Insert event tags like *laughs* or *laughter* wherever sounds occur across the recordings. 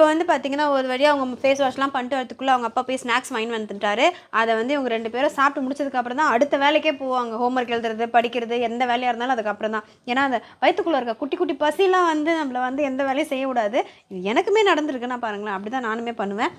இப்போ வந்து பார்த்தீங்கன்னா ஒரு வழியாக அவங்க ஃபேஸ் வாஷ்லாம் பண்ணிட்டு வரதுக்குள்ளே அவங்க அப்பா போய் ஸ்நாக்ஸ் வாங்கி வந்துட்டாரு. அதை வந்து இவங்க ரெண்டு பேரும் சாப்பிட்டு முடிச்சதுக்கப்புறம் தான் அடுத்த வேலைக்கே போவாங்க. ஹோம்ஒர்க் எழுதுறது படிக்கிறது எந்த வேலையாக இருந்தாலும் அதுக்கப்புறம் தான் ஏன்னா அந்த வயிற்றுக்குள்ளே இருக்க குட்டி குட்டி பசிலாம் வந்து நம்மளை வந்து எந்த வேலையும் செய்யக்கூடாது இது எனக்குமே நடந்திருக்குன்னா பாருங்களேன். அப்படி தான் நானுமே பண்ணுவேன்.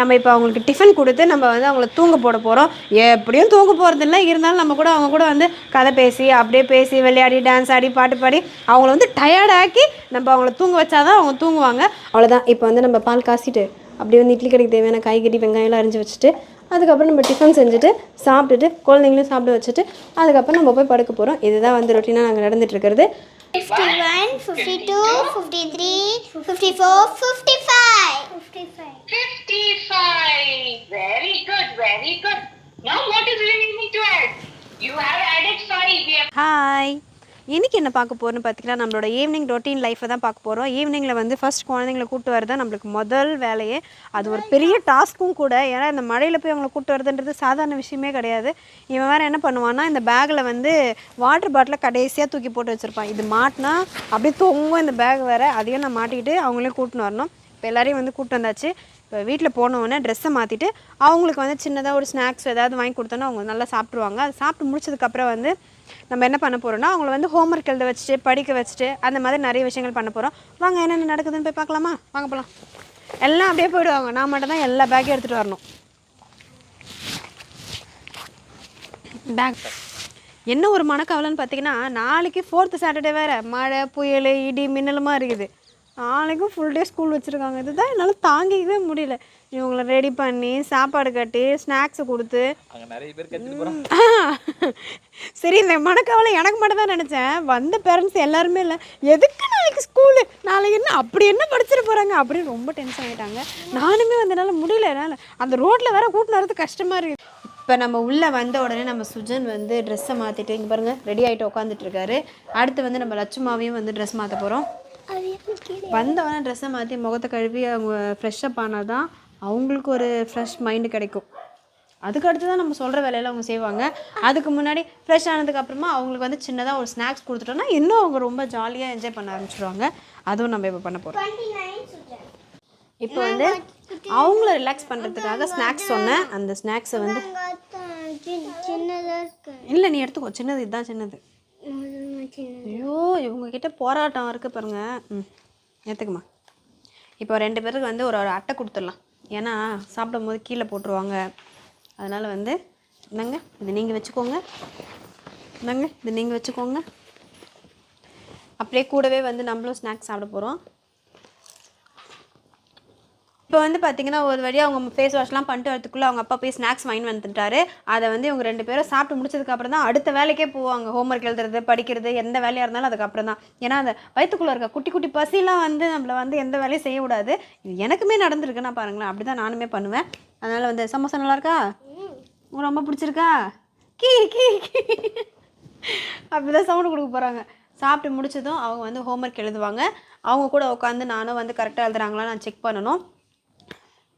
நம்ம இப்போ அவங்களுக்கு டிஃபன் கொடுத்து நம்ம வந்து அவங்கள தூங்க போட போகிறோம் எப்படியும் தூங்க போகிறதில்ல இருந்தாலும் நம்ம கூட அவங்க கூட வந்து கதை பேசி அப்படியே பேசி விளையாடி டான்ஸ் ஆடி பாட்டு பாடி அவங்கள வந்து டயர்டாக்கி நம்ம அவங்கள தூங்க வச்சாதான் அவங்க தூங்குவாங்க. அவ்வளோதான் இப்போ வந்து நம்ம பால் காசிட்டு அப்படியே வந்து இட்லி கடைக்கு தேவையான காய்கறி வெங்காயம்லாம் அரிஞ்சு வச்சுட்டு அதுக்கப்புறம் நம்ம டிஃபன் செஞ்சுட்டு சாப்பிட்டுட்டு குழந்தைங்களையும் சாப்பிட வச்சுட்டு அதுக்கப்புறம் நம்ம போய் படுக்க போகிறோம் இதுதான் வந்து ரொட்டீனாக நாங்கள் நடந்துட்டு இருக்கிறது 51, 52, 53, 54, 55. 55. இன்றைக்கி என்ன பார்க்க போகிறோம்னு பார்த்தீங்கன்னா நம்மளோட ஈவினிங் ரொட்டீன் லைஃப்பை தான் பார்க்க போகிறோம் ஈவினிங்கில் வந்து ஃபஸ்ட் குழந்தைங்களை கூட்டு வரது நம்மளுக்கு முதல் வேலையே. அது ஒரு பெரிய டாஸ்க்கும் கூட. ஏன்னா இந்த மழையில் போய் அவங்கள கூட்டு வரதுன்றது சாதாரண விஷயமே கிடையாது. இவன் வேறு என்ன பண்ணுவான்னா இந்த பேக்கில் வந்து வாட்டர் பாட்டிலை கடைசியாக தூக்கி போட்டு வச்சுருப்பான். இது மாட்டினா அப்படியே தொங்கும் இந்த பேக் வேறு. அதையும் நான் மாட்டிக்கிட்டு அவங்களையும் கூட்டின்னு வரணும். இப்போ எல்லாரையும் வந்து கூப்பிட்டு வந்தாச்சு. இப்போ வீட்டில் போனவுடனே ட்ரெஸ்ஸை மாற்றிட்டு அவங்களுக்கு வந்து சின்னதாக ஒரு ஸ்நாக்ஸ் ஏதாவது வாங்கி கொடுத்தோன்னா அவங்க நல்லா சாப்பிட்ருவாங்க அது சாப்பிட்டு முடிச்சதுக்கப்புறம் வந்து நம்ம என்ன பண்ண போகிறோம்னா அவங்கள வந்து ஹோம்ஒர்க் எழுத வச்சுட்டு படிக்க வச்சுட்டு அந்த மாதிரி நிறைய விஷயங்கள் பண்ண போகிறோம் வாங்க என்னென்ன நடக்குதுன்னு போய் பார்க்கலாமா? வாங்க போகலாம் எல்லாம் அப்படியே போயிடுவாங்க. நான் மட்டும் தான் எல்லா பேக்கையும் எடுத்துகிட்டு வரணும். பேக் என்ன ஒரு மனக்கவலைன்னு பார்த்தீங்கன்னா நாளைக்கு ஃபோர்த்து சாட்டர்டே வேறு. மழை புயல் இடி மின்னலுமா இருக்குது. நாளைக்கும் ஃபுல் டே ஸ்கூல் வச்சுருக்காங்க. இதுதான் என்னால் தாங்கிக்கவே முடியல. இவங்கள ரெடி பண்ணி சாப்பாடு கட்டி ஸ்நாக்ஸை கொடுத்து. *laughs* சரி இந்த மனக்கவலை எனக்கு மட்டும் தான் நினச்சேன். வந்த பேரண்ட்ஸ் எல்லாருமே இல்லை. எதுக்கு நாளைக்கு ஸ்கூலு நாளைக்கு என்ன? அப்படி என்ன படிச்சிட்டு போகிறாங்க அப்படின்னு ரொம்ப டென்ஷன் ஆகிட்டாங்க நானுமே வந்து என்னால் முடியல. என்னால் அந்த ரோட்டில் வேற கூட்டின்னு வரது கஷ்டமாக இருக்குது இப்போ நம்ம உள்ளே வந்த உடனே நம்ம சுஜன் வந்து ட்ரெஸ்ஸை மாற்றிட்டு இங்கே பாருங்கள் ரெடி ஆகிட்டு உட்காந்துட்டு இருக்காரு. அடுத்து வந்து நம்ம லட்சுமாவையும் வந்து ட்ரெஸ் மாற்ற போகிறோம் வந்தவொடனே ட்ரெஸ்ஸை மாற்றி முகத்தை கழுவி அவங்க ஃப்ரெஷ்ஷப் ஆனால் தான் அவங்களுக்கு ஒரு ஃப்ரெஷ் மைண்டு கிடைக்கும். அதுக்கு அடுத்து தான் நம்ம சொல்கிற வேலையில அவங்க செய்வாங்க. அதுக்கு முன்னாடி ஃப்ரெஷ் ஆனதுக்கு அப்புறமா அவங்களுக்கு வந்து சின்னதாக ஒரு ஸ்நாக்ஸ் கொடுத்துட்டோம்னா இன்னும் அவங்க ரொம்ப ஜாலியாக என்ஜாய் பண்ண ஆரம்பிச்சிடுவாங்க அதுவும் நம்ம இப்போ பண்ண போகிறோம் 29 சொல்றேன். இப்போ வந்து அவங்கள ரிலாக்ஸ் பண்ணுறதுக்காக ஸ்நாக்ஸ் சொன்னேன். அந்த ஸ்நாக்ஸை வந்து இல்லை நீ எடுத்துக்கோ. சின்னது இதுதான் சின்னது. ஐயோ இவங்க கிட்ட போராட்டம் இருக்கு பாருங்க. ம் ஏற்றுக்குமா இப்போ ரெண்டு பேருக்கு வந்து ஒரு ஒரு அட்டை கொடுத்துடலாம். ஏன்னா சாப்பிடும் போது கீழே போட்டுருவாங்க. அதனால் வந்து என்னங்க இது நீங்கள் வச்சுக்கோங்க. என்னங்க இது நீங்கள் வச்சுக்கோங்க. அப்படியே கூடவே வந்து நம்மளும் ஸ்நாக்ஸ் சாப்பிட போகிறோம் இப்போ வந்து பார்த்தீங்கன்னா ஒரு வழியாக அவங்க ஃபேஸ் வாஷ்லாம் பண்ணிட்டு வரதுக்குள்ளே அவங்க அப்பா போய் ஸ்நாக்ஸ் வாங்கி வந்துட்டாரு. அதை வந்து இவங்க ரெண்டு பேரும் சாப்பிட்டு முடிச்சதுக்கப்புறம் தான் அடுத்த வேலைக்கே போவாங்க. ஹோம்ஒர்க் எழுதுறது படிக்கிறது எந்த வேலையாக இருந்தாலும் அதுக்கப்புறம் தான். ஏன்னா அந்த வயிற்றுக்குள்ளே இருக்க குட்டி குட்டி பசிலாம் வந்து நம்மளை வந்து எந்த வேலையும் செய்யக்கூடாது இது எனக்குமே நடந்திருக்குன்னா பாருங்களேன் அப்படி தான் நானுமே பண்ணுவேன். அதனால் வந்து சமோசா நல்லா இருக்கா? உங்களுக்கு ரொம்ப பிடிச்சிருக்கா? கீ கீ கீ. அப்படிதான் சவுண்டு கொடுக்க போகிறாங்க சாப்பிட்டு முடிச்சதும் அவங்க வந்து ஹோம்ஒர்க் எழுதுவாங்க. அவங்க கூட உட்காந்து நானும் வந்து கரெக்டாக எழுதுறாங்களா நான் செக் பண்ணணும்.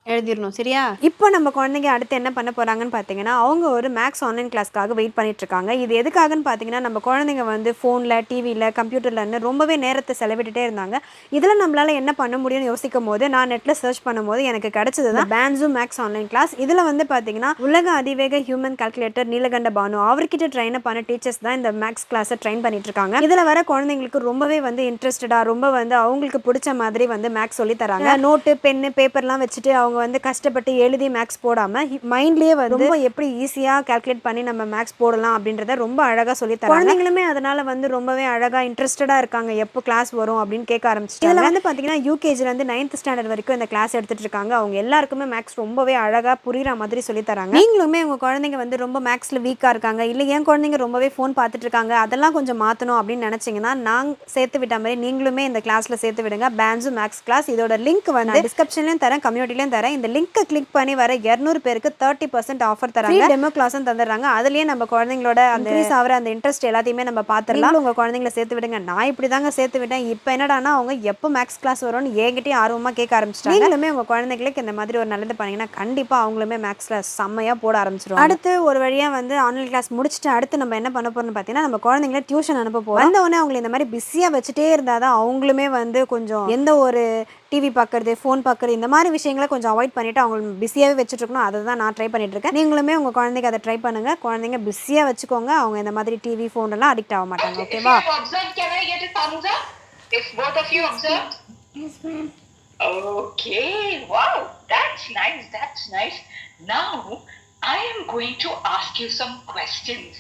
எழுதிடணும் சரியா? இப்போ நம்ம குழந்தைங்க அடுத்து என்ன பண்ண போகிறாங்கன்னு பார்த்தீங்கன்னா அவங்க ஒரு மேக்ஸ் ஆன்லைன் கிளாஸ்க்காக வெயிட் பண்ணிட்டு இருக்காங்க இது எதுக்காகன்னு பார்த்தீங்கன்னா நம்ம குழந்தைங்க வந்து ஃபோனில் டிவியில் கம்ப்யூட்டர்லன்னு ரொம்பவே நேரத்தை செலவிட்டுட்டே இருந்தாங்க. இதில் நம்மளால் என்ன பண்ண முடியும்னு யோசிக்கும் போது நான் நெட்டில் சர்ச் பண்ணும்போது எனக்கு கிடைச்சது தான் பேன்ஸு மேக்ஸ் ஆன்லைன் கிளாஸ் இதில் வந்து பார்த்தீங்கன்னா உலக அதிவேக ஹியூமன் கால்குலேட்டர் நீலகண்ட பானு அவர்கிட்ட ட்ரெயின் பண்ண டீச்சர்ஸ் தான் இந்த மேக்ஸ் கிளாஸை ட்ரெயின் பண்ணிட்டு இருக்காங்க இதில் வர குழந்தைங்களுக்கு ரொம்பவே வந்து இன்ட்ரெஸ்டடாக ரொம்ப வந்து அவங்களுக்கு பிடிச்ச மாதிரி வந்து மேக்ஸ் சொல்லி தராங்க. நோட்டு பென்னு பேப்பர்லாம் வச்சுட்டு அவங்க வந்து கஷ்டப்பட்டு எழுதி மேக்ஸ் போடாம மைண்ட்லயே வந்து ரொம்ப எப்படி ஈஸியாக கால்குலேட் பண்ணி நம்ம மேக்ஸ் போடலாம் அப்படின்றத ரொம்ப அழகாக சொல்லி தராங்க. குழந்தைங்களுமே அதனால வந்து ரொம்பவே அழகாக இன்ட்ரெஸ்டடாக இருக்காங்க. எப்போ கிளாஸ் வரும் அப்படின்னு கேட்க ஆரம்பிச்சிட்டாங்க. இதில் வந்து பார்த்தீங்கன்னா யூகேஜில இருந்து நைன்த் ஸ்டாண்டர்ட் வரைக்கும் இந்த கிளாஸ் எடுத்துட்டு இருக்காங்க. அவங்க எல்லாருக்குமே மேக்ஸ் ரொம்பவே அழகாக புரியுற மாதிரி சொல்லி தராங்க. நீங்களுமே உங்க குழந்தைங்க வந்து ரொம்ப மேக்ஸில் வீக்காக இருக்காங்க. இல்லை என் குழந்தைங்க ரொம்பவே ஃபோன் பார்த்துட்டு இருக்காங்க. அதெல்லாம் கொஞ்சம் மாற்றணும் அப்படின்னு நினச்சிங்கன்னா நான் சேர்த்து விட்ட மாதிரி நீங்களுமே இந்த கிளாஸில் சேர்த்து விடுங்க. பேன்ஸு மேக்ஸ் கிளாஸ் இதோட லிங்க் வந்து டிஸ்கிரிப்ஷன்லையும் தரேன் கம்யூனிட்டிலையும் தரேன். இந்த லிங்க்கை கிளிக் பண்ணி வர இரநூறு பேருக்கு தேர்ட்டி பர்சன்ட் ஆஃபர் தராங்க. டெமோ கிளாஸும் தந்துடுறாங்க. அதுலயே நம்ம குழந்தைங்களோட அந்த increase ஆகிற அந்த இன்ட்ரெஸ்ட் எல்லாத்தையுமே நம்ம பார்த்துடலாம் உங்க குழந்தைங்கள சேர்த்து விடுங்க. நான் இப்படி தாங்க சேர்த்து விட்டேன். இப்போ என்னடானா அவங்க எப்போ மேக்ஸ் கிளாஸ் வரும்னு என்கிட்டயும் ஆர்வமா கேட்க ஆரம்பிச்சிட்டாங்க. நீங்களுமே உங்க குழந்தைங்களுக்கு இந்த மாதிரி ஒரு நல்லது பண்ணீங்கன்னா கண்டிப்பா அவங்களுமே மேக்ஸ் கிளாஸ் செம்மையா போட ஆரம்பிச்சிடும் அடுத்து ஒரு வழியா வந்து ஆன்லைன் கிளாஸ் முடிச்சுட்டு அடுத்து நம்ம என்ன பண்ண போறோம்னு பார்த்தீங்கன்னா நம்ம குழந்தைங்கள டியூஷன் அனுப்ப போறோம். வந்த உடனே அவங்களை இந்த மாதிரி பிஸியா வச்சுட்டே இருந்தாதான் அவங்களுமே வந்து கொஞ்சம் எந்த ஒரு டிவி பார்க்குறது ஃபோன் பார்க்குறது இந்த மாதிரி விஷயங்களை கொஞ்சம் அவாய்ட் பண்ணிவிட்டு அவங்க பிஸியாகவே வச்சுட்டு இருக்கணும் அதை தான் நான் ட்ரை பண்ணிட்டு இருக்கேன் நீங்களுமே உங்கள் குழந்தைக்கு அதை ட்ரை பண்ணுங்கள் குழந்தைங்க பிஸியாக வச்சுக்கோங்க. அவங்க இந்த மாதிரி டிவி ஃபோன் எல்லாம் அடிக்ட் ஆக மாட்டாங்க. ஓகேவா. Okay, wow, that's nice, that's nice. Now, I am going to ask you some questions.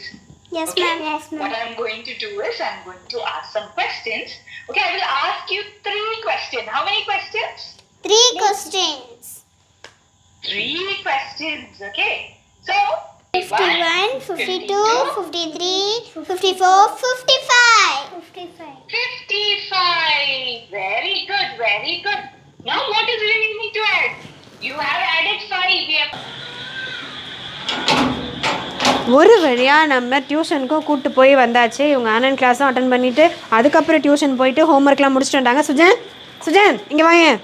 Yes, okay? ma'am. Yes, ma'am. What I'm going to do is I'm going to ask some questions. Okay, I will ask you three questions. How many questions? Three questions. Three questions. Okay. So. 51 52 53 54 55 55 55. Very good, very good. Now what is remaining to add? You have added 5. ஒரு வழியாக நம்ம டியூஷனுக்கும் கூப்பிட்டு போய் வந்தாச்சு. இவங்க online கிளாஸும் attend பண்ணிவிட்டு அதுக்கப்புறம் டியூஷன் போயிட்டு ஹோம்ஒர்க்லாம் முடிச்சுட்டு வந்தாங்க. சுஜன் சுஜன் இங்கே வாங்க.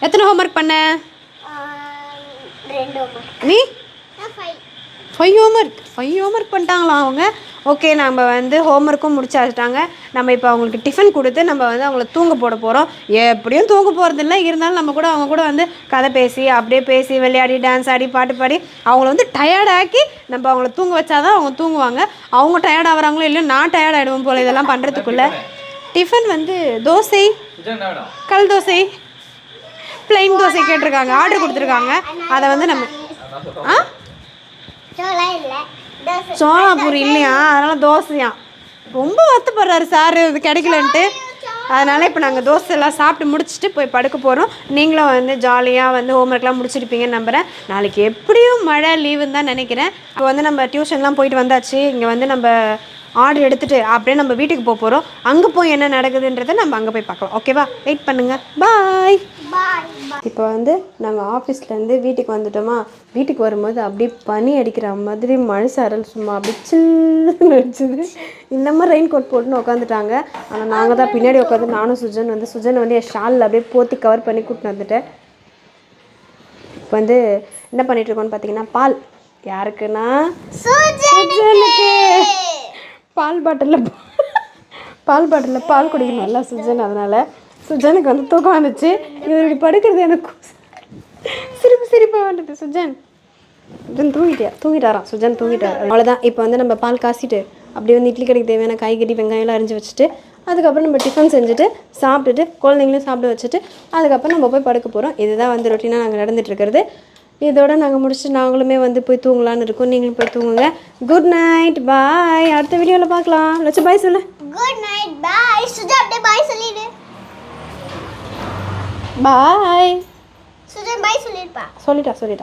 எத்தனை பண்ண? Um, ரெண்டு homework. நீ. ஃபைவ் ஹோம்ஒர்க் ஃபைவ் ஹோம்ஒர்க் பண்ணிட்டாங்களா அவங்க? ஓகே நம்ம வந்து ஹோம் ஒர்க்கும் முடிச்சாச்சிட்டாங்க நம்ம இப்போ அவங்களுக்கு டிஃபன் கொடுத்து நம்ம வந்து அவங்கள தூங்க போட போகிறோம் எப்படியும் தூங்க போகிறதில்ல இருந்தாலும் நம்ம கூட அவங்க கூட வந்து கதை பேசி அப்படியே பேசி விளையாடி டான்ஸ் ஆடி பாட்டு பாடி அவங்கள வந்து டயர்டாக்கி நம்ம அவங்கள தூங்க வச்சாதான் அவங்க தூங்குவாங்க. அவங்க டயர்ட் ஆகுறாங்களோ இல்லையோ நான் டயர்ட் ஆகிடுவோம் போல் இதெல்லாம் பண்ணுறதுக்குள்ளே டிஃபன் வந்து தோசை கல் தோசை பிளைன் தோசை கேட்டிருக்காங்க. ஆர்டர் கொடுத்துருக்காங்க. அதை வந்து நம்ம ஆ? சோளம் இல்லையா? அதனால் தோசையா ரொம்ப வருத்தப்படுறாரு சார் இது கிடைக்கலன்ட்டு. அதனால் இப்போ நாங்கள் தோசை எல்லாம் சாப்பிட்டு முடிச்சுட்டு போய் படுக்க போகிறோம் நீங்களும் வந்து ஜாலியாக வந்து ஹோம்ஒர்க்லாம் முடிச்சிருப்பீங்கன்னு நம்புகிறேன் நாளைக்கு எப்படியும் மழை லீவுன்னு தான் நினைக்கிறேன். இப்போ வந்து நம்ம டியூஷன்லாம் போயிட்டு வந்தாச்சு. இங்கே வந்து நம்ம ஆர்டர் எடுத்துகிட்டு அப்படியே நம்ம வீட்டுக்கு போக போகிறோம் அங்கே போய் என்ன நடக்குதுன்றதை நம்ம அங்கே போய் பார்க்கலாம். ஓகேவா வெயிட் பண்ணுங்கள் பாய். இப்போ வந்து நாங்கள் ஆஃபீஸ்லேருந்து வீட்டுக்கு வந்துட்டோமா? வீட்டுக்கு வரும்போது அப்படியே பனி அடிக்கிற மாதிரி மழை சாரல் சும்மா அப்படி சில்லுன்னு அடிச்சுது. இந்த மாதிரி ரெயின் கோட் போட்டுன்னு உட்காந்துட்டாங்க ஆனால் நாங்கள் தான் பின்னாடி உட்காந்து நானும் சுஜன் வந்து சுஜன் வந்து என் ஷாலில் அப்படியே போத்தி கவர் பண்ணி கூட்டின்னு வந்துட்டேன். இப்போ வந்து என்ன பண்ணிட்டு இருக்கோம்னு பார்த்தீங்கன்னா பால். யாருக்குன்னா? சுஜனுக்கு. பால் பாட்டிலில் பால் பாட்டிலில் பால் குடிக்கணும்ல சுஜன் அதனால். சுஜனுக்கு வந்து தூக்கம் வந்துச்சு. இவர் இப்படி படுக்கிறது எனக்கு சிரிப்பு சிரிப்பாக வந்துட்டு சுஜன். சுஜன் தூங்கிட்டியா? தூங்கிட்டாராம். சுஜன் தூங்கிட்டார். அவ்வளோதான் இப்போ வந்து நம்ம பால் காசிட்டு அப்படியே வந்து இட்லி கடைக்கு தேவையான காய்கறி வெங்காயம்லாம் அரிஞ்சு வச்சுட்டு அதுக்கப்புறம் நம்ம டிஃபன் செஞ்சுட்டு சாப்பிட்டுட்டு குழந்தைங்களும் சாப்பிட வச்சுட்டு அதுக்கப்புறம் நம்ம போய் படுக்க போகிறோம் இதுதான் வந்து ரொட்டீனாக நாங்கள் நடந்துட்டு இருக்கிறது. இதோட நாங்கள் முடிச்சுட்டு நாங்களுமே வந்து போய் தூங்கலான்னு இருக்கோம். நீங்களும் போய் தூங்குங்க. குட் நைட் பாய் அடுத்த வீடியோவில் பார்க்கலாம். லட்சம் பாய் சொல்லு. Good night. Bye. சுஜா அப்படியே பாய் சொல்லிடு. பாய் சுஜா பாய் சொல்லிருப்பா. சொல்லிட்டா சொல்லிட்டா.